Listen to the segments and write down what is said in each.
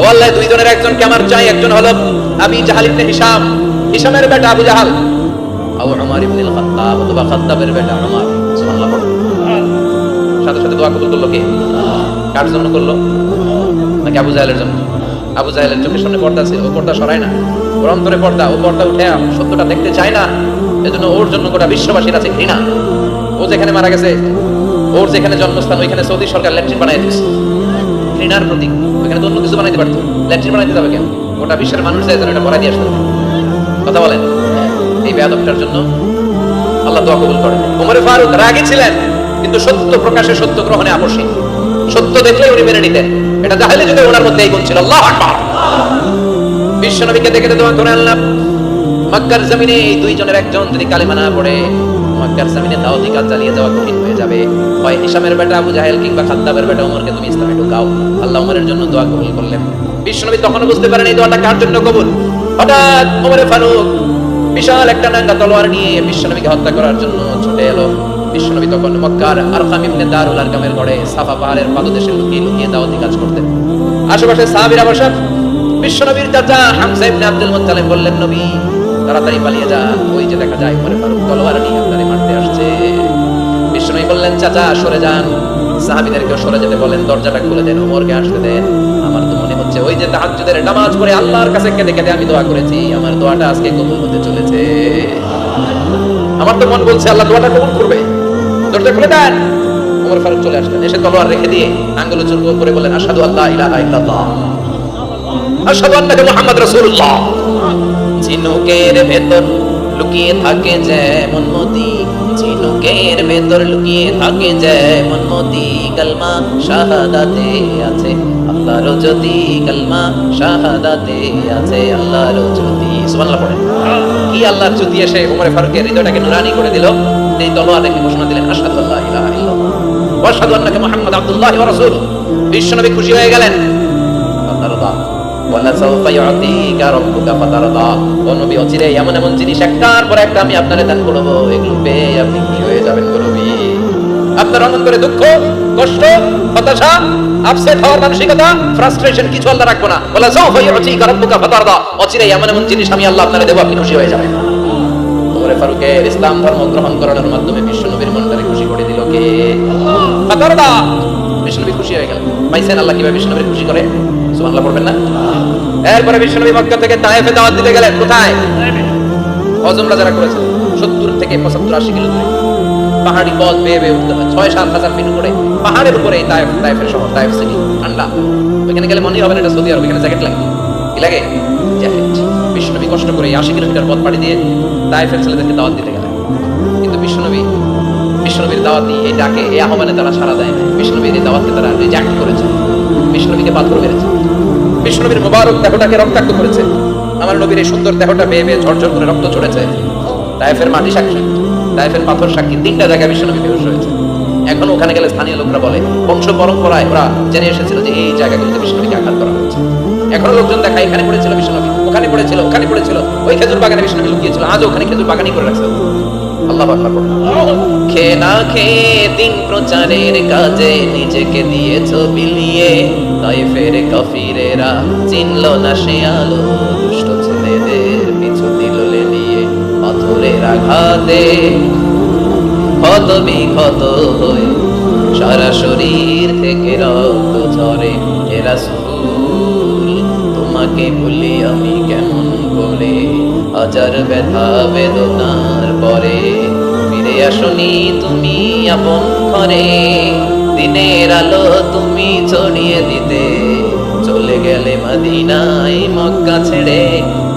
ও আল্লাহ, দুইজনের একজনকে আমার চাই, একজন হলো আবি জাহাল ইবনে হিশাম, হিশামের বেটা আবু জাহাল। আবু উমর ইবনে আল খাত্তাব অথবা খাত্তাবের বেটা উমর, সুবহানাল্লাহ সাথে সাথে দোয়া কবুল করল কে? কার জন্য করল? নাকি আবু জাহেলের জন্য? আবু জাহেলের চোখের সামনে পর্দা ছিল, ও পর্দা সরায় না। ওর অন্তরে পর্দা, ও পর্দা উঠে সত্যটা দেখতে চায় না। এজন্য ওর জন্য গোটা বিশ্ববাসীর আছে ঘৃণা। ও যেখানে মারা গেছে, ওর যেখানে জন্মস্থান, ওইখানে সৌদি সরকার ল্যাট্রিন বানাই দিয়েছে। ঘৃণার প্রতীক ওইখানে তো অন্য কিছু বানাইতে পারতো। ল্যাট্রিন বানাইতে যাবে কেন? গোটা বিশ্বের মানুষ যায় যেন এটা পড়াই দিয়ে আসতে কথা বলেন। এই বেয়াদবটার জন্য আল্লাহ দোয়া কবুল করেন। ওমরে ফারুক রাগী ছিলেন, কিন্তু সত্য প্রকাশে সত্য গ্রহণে আপসী সত্য দেখলেই উনি মেনে নিতেন। এটা জাহেলি যুগে ওনার মধ্যে এই গুণ ছিল। আল্লাহ আকবার। বিশ্ব নবীকে দেখে দোয়া করে আল্লাহ মক্কার জমিনে এই দুইজনের একজন যদি কালিমা না পড়ে মক্কার জমিনে দাওয়াতি কাজ চালিয়ে যাওয়া কঠিন হয়ে যাবে। হয় হিসামের বেটা আবু জাহেল কিংবা খাদ্দাবের বেটা ওমরকে তুমি ইসলামে ঢুকাও। আল্লাহ ওমরের জন্য দোয়া কবুল করলেন। বিশ্বনবী তখনও বুঝতে পারেন এই দোয়াটা কার জন্য কবুল। হঠাৎ ওমরে ফারুক বিশাল একটা নাঙ্গা তলোয়ার নিয়ে বিশ্বনবীকে হত্যা করার জন্য ছুটে এলো। বিশ্বনবী তখন মক্কার আরকাম ইবনে দারুল আরকামের গড়ে সাফা পাহাড়ের পাদদেশে লুকিয়ে লুকিয়ে দাওয়াতি কাজ করতেন। আশেপাশে সাহাবীরা বসা বিশ্বনবীর চাচা হামজা ইবনে আব্দুল মুত্তালিব বললেন, নবী তাড়াতাড়ি পালিয়ে যান ওই যে দেখা যায় পরে ফারুক তলোয়ার নিয়ে আপনারে মারতে আসছে। বিশ্বনবী বললেন, চাচা, সরে যান। সাহাবীদেরকে সরে যেতে বলেন, দরজাটা খুলে দেন, ওমরকে আসতে দেন। আমার তো মনে হচ্ছে ওই যে তাহাজ্জুদের নামাজ পড়ে আল্লাহর কাছে কেঁদে কেঁদে আমি দোয়া করেছি। আমার দোয়াটা আজকে কবুল হতে চলেছে। আমার তো মন বলছে, আল্লাহ দোয়াটা কবুল করবে। দরজা খুলে দেন। ওমর ফারুক চলে আসলেন, এসে তলোয়ার রেখে দিয়ে আঙ্গুল উঁচু করে বলেন, আশহাদু আল্লাহ ইলাহা ইল্লাল্লাহ। আশহাদু আন্নাকা মুহাম্মদ রাসূলুল্লাহ। ঝিনুকের ভেতর লুকিয়ে থাকে যেমন মতি ঝিনুকের ভেতর লুকিয়ে থাকে যেমন মতি কালমা শাহাদাতে আছে আল্লাহর জ্যোতি। কালমা শাহাদাতে আছে আল্লাহর জ্যোতি। সুবহানাল্লাহ পড়েন। কি আল্লাহর জ্যোতি এসে উমরে ফারুকের হৃদয়টাকে নুরানি করে দিল? এই তলোয়ার রেখে ঘোষণা দিলেন, আশহাদু আল্লাহ ইলাহা ইল্লাল্লাহ ওয়া আশহাদু আন্নাকা মুহাম্মদ আব্দুল্লাহ ওয়া রাসূলুহু। বিশ্বনবী খুশি হয়ে গেলেন। ফাতারদা এমন এমন জিনিস একটার পর একটা আমি আপনারে দান করব। এগুলো পেয়ে আপনি খুশি হয়ে যাবেন গো নবী। আপনার অনন্তরে দুঃখ, কষ্ট, হতাশা আপসেট হওয়ার মানসিকতা ফ্রাস্ট্রেশন কিছু আল্লাহ রাখব না। ওয়ালা সাউফা ইউতিকা রাব্বুকা ফাতারদা। অচিরে এমন এমন জিনিস আমি আল্লাহ আপনারে দেব, আপনি খুশি হয়ে যাবেন। ওমরে ফারুকের ইসলাম ধর্ম গ্রহণ করানোর মাধ্যমে বিশ্বনবীর মনটারে খুশি করে দিল কে? ফাতারদা! বিষ্ণুনবী খুশি হয়ে গেল। পাইছেন আল্লাহ কীভাবে বিষ্ণুনবীর খুশি করে? সুবহানাল্লাহ না? এরপরে বিষ্ণুনবী মক্কা থেকে তায়েফে দাওয়াত দিতে গেলেন, কোথায়? হজমরা যারা করেছেন সত্তর থেকে পঁচাত্তর আশি কিলো দূরে। পাহাড়ি পথ বেয়ে বেয়ে উঠতে ছয় সাত হাজার ফিট উপরে, পাহাড়ের উপরে এই তায়েফ, তায়েফের শহর, তায়েফ সিটি, ঠান্ডা। ওইখানে গেলে মনেই হবে না এটা সৌদি আরব, এখানে জ্যাকেট লাগে। কি লাগে? জ্যাকেট। বিষ্ণুনবী কষ্ট করে আশি কিলোমিটার পথ পাড়ি দিয়ে তায়েফের ছেলেদেরকে দাওয়াত দিতে গেলেন। কিন্তু বিষ্ণুনবী বিষ্ণুনবীর দাওয়াতি এই ডাকে, এই আহ্বানে তারা সাড়া দেয় এই দাওয়াতকে তারা রিজেক্ট করেছে। বিষ্ণুনবীকে পাথর মেরেছে। বিষ্ণুনবীর মোবারক দেহটাকে রক্তাক্ত করেছে। আমার নবীর এই সুন্দর দেহটা বেয়ে বেয়ে ঝরঝর করে রক্ত চড়েছে তাইফের মাটি সাক্ষী তাইফের পাথর সাক্ষী, তিনটা জায়গায় বিষ্ণুনবী বেহুশ হয়েছে এখন ওখানে গেলে স্থানীয় লোকরা বলে, বংশ পরম্পরায় ওরা জেনে এসেছিল যে এই জায়গাগুলোতে বিষ্ণুনবীকে আঘাত করা হয়েছে। এখনও লোকজন দেখা, এখানে পড়েছিল বিষ্ণুনবী ওখানে পড়েছিল ওখানে পড়েছিল, ওই খেজুর বাগানে বিষ্ণুনবী লুকিয়েছিল, আজও ওখানে খেজুর বাগানই করে রাখছে। আল্লাহ। খেয়ে না খেয়ে দিন প্রচারের কাজে নিজেকে দিয়েছ বিলিয়ে। তাই ফের কাফিরেরা চিনল না সে আলো, দুষ্ট ছেলেদের পিছু দিল নিয়ে পাথরের আঘাতে। ক্ষত বিক্ষত হয়ে সারা শরীর থেকে রক্ত ঝরে। এরা তোমাকে বলি আমি কেমন করে হাজার ব্যথা বেদনার পরে ফিরে আসনি তুমি আপন ঘরে। দিনের আলো তুমি ছড়িয়ে দিতে। চলে গেলে মাদিনাই মক্কা ছেড়ে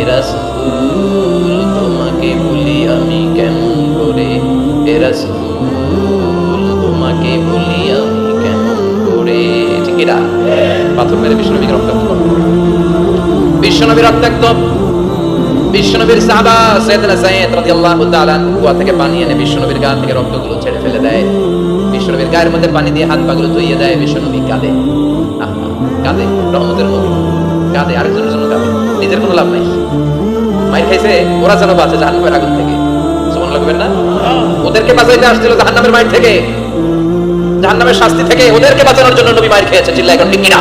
এরা সুল তোমাকে বলি আমি কেমন করে। এরা সুল তোমাকে বলি আমি কেমন করে। ঠিক এরা পাথর মেরে বিষ্ণুনবীকে রক্তাক্ত করল বিশ্বনবীর রক্তাক্ত। বিশ্বনবীর সাহাবা সৈয়দনা সাইয়েদ রাদিয়াল্লাহু তাআলা কুয়া থেকে পানি এনে বিশ্বনবীর গা থেকে রক্তগুলো ছেড়ে ফেলে দেয়। বিশ্বনবীর গায়ের মধ্যে পানি দিয়ে হাত পাগুলো ধুইয়ে দেয়, বিশ্বনবী কাঁদে। কাঁদে, রহমতের নবী কাঁদে, আরেকজনের জন্য কাঁদে। নিজের কোনো লাভ নাই। মাইর খাইছে, ওরা যেন বাঁচে জাহান্নামের আগুন থেকে। সুবহান লাগবেন না? ওদেরকে বাঁচাইতে আসছিল জাহান্নামের মাইর থেকে। জাহান্নামের শাস্তি থেকে ওদেরকে বাঁচানোর জন্য নবী মাইর খেয়েছে চিল্লা এখন ঠিক কিনা?